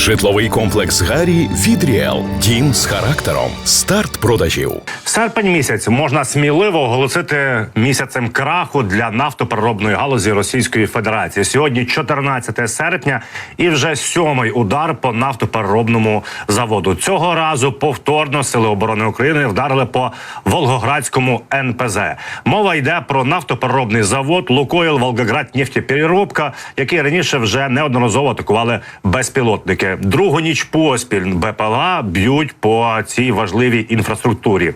Житловий комплекс Гарі від Ріел. Дім з характером. Старт продажів. Серпень місяць можна сміливо оголосити місяцем краху для нафтопереробної галузі Російської Федерації. Сьогодні 14 серпня, і вже сьомий удар по нафтопереробному заводу. Цього разу повторно сили оборони України вдарили по Волгоградському НПЗ. Мова йде про нафтопереробний завод Лукойл Волгоград нефтепереробка, який раніше вже неодноразово атакували безпілотники. Другу ніч поспіль БПЛА б'ють по цій важливій інфраструктурі.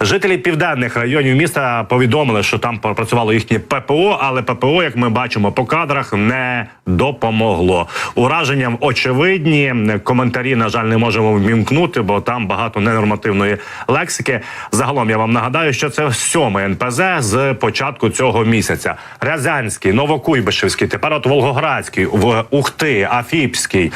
Жителі південних районів міста повідомили, що там працювало їхнє ППО, але ППО, як ми бачимо по кадрах, не допомогло. Ураженням очевидні коментарі, на жаль, не можемо вмімкнути, бо там багато ненормативної лексики. Загалом я вам нагадаю, що це сьомий НПЗ з початку цього місяця. Рязанський, Новокуйбишевський, тепер от Волгоградський, в Ухти, Афіпський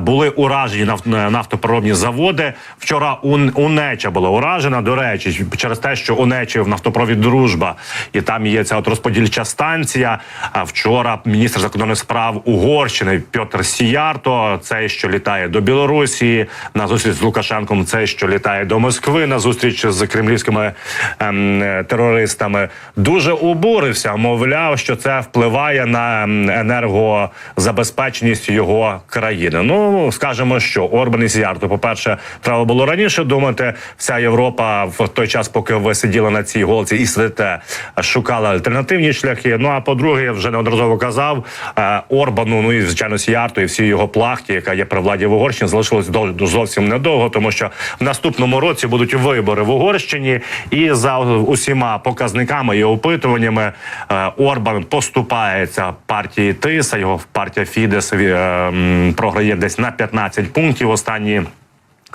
були уражені наф- нафтопереробні заводи. Вчора Ун- Унеча була уражена. До речі, через те, що Унечі в нафтопровід дружба, і там є ця от розподільча станція. А вчора міністр закордонних справ Угорщини Пьотр Сіярто, цей, що літає до Білорусі на зустріч з Лукашенком, цей, що літає до Москви на зустріч з кремлівськими ем, терористами, дуже обурився. Мовляв, що це впливає на ем, енергозабезпеченість його країни. Ну скажемо, що Орбан і Сіярто, по перше, треба було раніше думати. Вся Європа в той час, поки ви сиділи на цій голці і сидите, шукала альтернативні шляхи. Ну а по-друге, я вже неодноразово казав е, Орбану, ну і звичайно Сіярто, і всій його плахті, яка є при владі в Угорщині, залишилось зовсім недовго, тому що в наступному році будуть вибори в Угорщині, і за усіма показниками і опитуваннями е, Орбан поступається партії Тиса. Його партія Фідес е, програє десь на 15 пунктів. Останні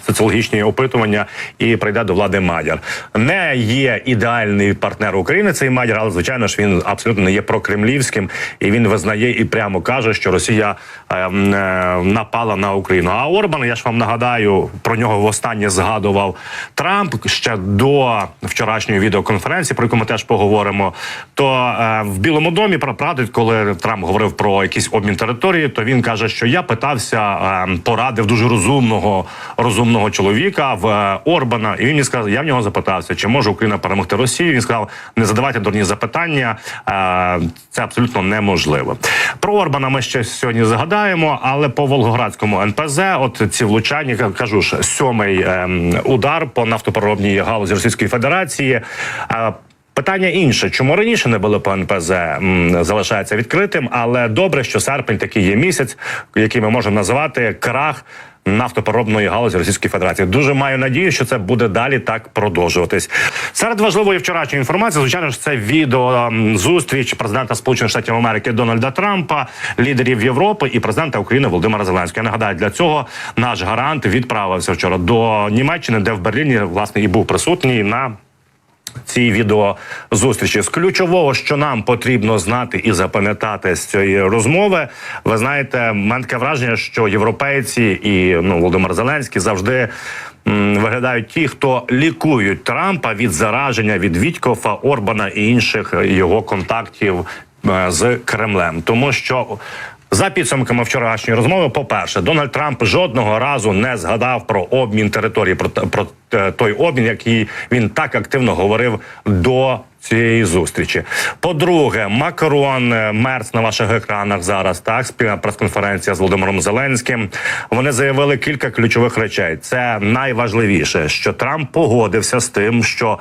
соціологічні опитування і прийде до влади Мадяр. Не є ідеальний партнер України. Цей Мадяр, але звичайно ж він абсолютно не є прокремлівським, і він визнає і прямо каже, що Росія е, е, напала на Україну. А Орбан, я ж вам нагадаю, про нього востаннє згадував Трамп ще до вчорашньої відеоконференції, про яку ми теж поговоримо. То е, в Білому домі правдить, коли Трамп говорив про якийсь обмін території, то він каже, що я питався, е, порадив дуже розумного розумного чоловіка в е, Орбана, і він мені сказав, я в нього запитався, чи може Україна перемогти Росію. Він сказав, не задавайте дурні запитання, е, це абсолютно неможливо. Про Орбана ми ще сьогодні згадаємо, але по Волгоградському НПЗ, от ці влучання, кажу ж, сьомий ем, удар по нафтопереробній галузі Російської Федерації. Е, Питання інше, чому раніше не було по НПЗ, залишається відкритим, але добре, що серпень такий є місяць, який ми можемо називати крах нафтопереробної галузі Російської Федерації. Дуже маю надію, що це буде далі так продовжуватись. Серед важливої вчорашньої інформації, звичайно ж, це відео зустріч президента Сполучених Штатів Америки Дональда Трампа, лідерів Європи і президента України Володимира Зеленського. Я нагадаю, для цього наш гарант відправився вчора до Німеччини, де в Берліні власне і був присутній на цій відеозустрічі з ключового, що нам потрібно знати і запам'ятати з цієї розмови. Ви знаєте, мене таке враження, що європейці і ну Володимир Зеленський завжди. Виглядають ті, хто лікують Трампа від зараження від Вітькофа, Орбана і інших його контактів е, з Кремлем, тому що за підсумками вчорашньої розмови, по перше, Дональд Трамп жодного разу не згадав про обмін території, про, про е, той обмін, який він так активно говорив до цієї зустрічі. По-друге, Макрон, е, Мерц на ваших екранах зараз так спільна прес-конференція з Володимиром Зеленським. Вони заявили кілька ключових речей. Це найважливіше, що Трамп погодився з тим, що.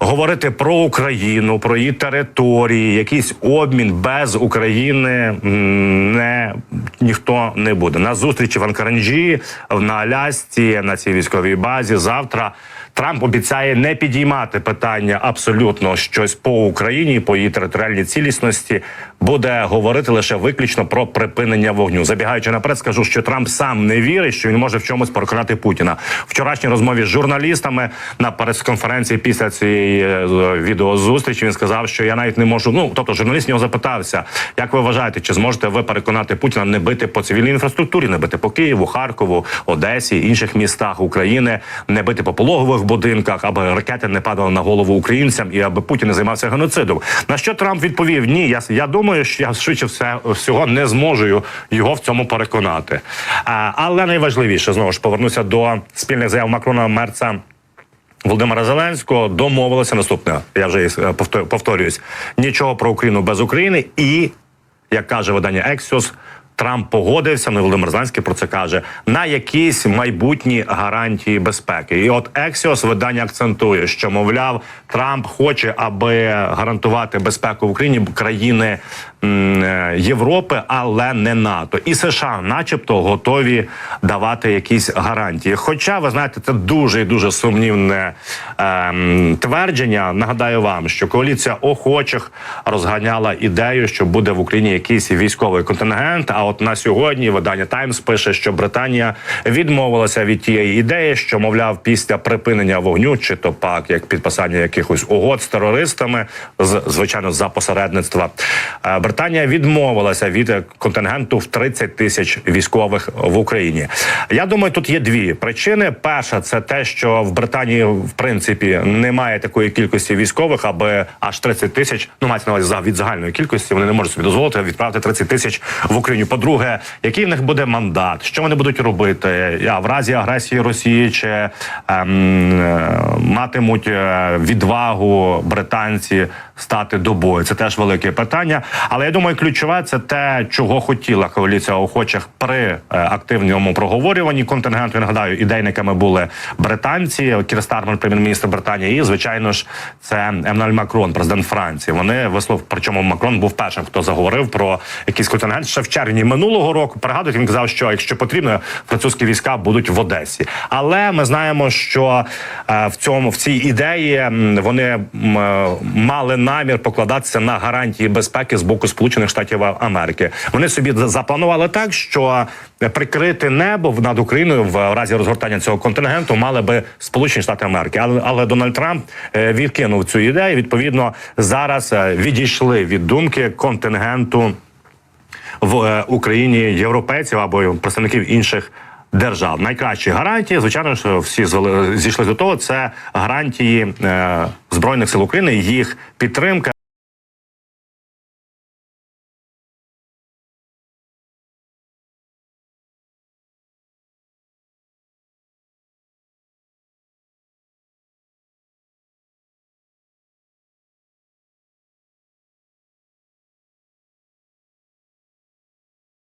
Говорити про Україну, про її території, якийсь обмін без України не ніхто не буде. На зустрічі в Анкаранджі на Алясці на цій військовій базі завтра. Трамп обіцяє не підіймати питання абсолютно щось по Україні, по її територіальній цілісності. Буде говорити лише виключно про припинення вогню. Забігаючи наперед, скажу, що Трамп сам не вірить, що він може в чомусь переконати Путіна. Вчорашній розмові з журналістами на прес-конференції після цієї е, відеозустрічі він сказав, що я навіть не можу. Ну тобто, журналіст нього запитався, як ви вважаєте, чи зможете ви переконати Путіна не бити по цивільній інфраструктурі, не бити по Києву, Харкову, Одесі, інших містах України, не бити по пологових будинках, аби ракети не падали на голову українцям і аби Путін не займався геноцидом. На що Трамп відповів: Ні, я я думаю, що я швидше все всього не зможу його в цьому переконати. А, але найважливіше знову ж повернуся до спільних заяв Макрона Мерца. Володимира Зеленського домовилися наступне. Я вже е, повторююсь: нічого про Україну без України, і як каже видання Ексіос. Трамп погодився, ну і Володимир Зеленський про це каже на якісь майбутні гарантії безпеки. І от Ексіос видання акцентує, що мовляв, Трамп хоче, аби гарантувати безпеку в Україні країни е, Європи, але не НАТО. І США, начебто, готові давати якісь гарантії. Хоча ви знаєте, це дуже і дуже сумнівне ем, твердження. Нагадаю вам, що коаліція охочих розганяла ідею, що буде в Україні якийсь військовий контингент. А от на сьогодні видання Таймс пише, що Британія відмовилася від тієї ідеї, що мовляв, після припинення вогню, чи то пак як підписання якихось угод з терористами, з звичайно за посередництва. е, Британія відмовилася від контингенту в 30 тисяч військових в Україні. Я думаю, тут є дві причини. Перша це те, що в Британії в принципі немає такої кількості військових, аби аж 30 тисяч. Ну мається на увазі від загальної кількості. Вони не можуть собі дозволити відправити 30 тисяч в Україну. По-друге, який в них буде мандат, що вони будуть робити а в разі агресії Росії, чи ем, е, матимуть е, відвагу британці стати до бою. Це теж велике питання. Але я думаю, ключове це те, чого хотіла коаліція охочих при е, активному проговорюванні контингенту. Я нагадаю, ідейниками були британці, Кір Стармер, прем'єр-міністр Британії, і звичайно ж, це Еммануель Макрон, президент Франції. Вони вислов, причому Макрон був першим, хто заговорив про якийсь контингент ще в червні минулого року. Пригадують, він казав, що якщо потрібно, французькі війська будуть в Одесі. Але ми знаємо, що е, в цьому в цій ідеї вони мали намір покладатися на гарантії безпеки з боку Сполучених Штатів Америки. Вони собі запланували так, що прикрити небо над Україною в разі розгортання цього контингенту мали би Сполучені Штати Америки. Але але Дональд Трамп е, відкинув цю ідею. Відповідно, зараз е, відійшли від думки контингенту в е, Україні європейців або представників інших. Держав найкращі гарантії, звичайно що всі зійшли до того. Це гарантії е, збройних сил України, їх підтримка.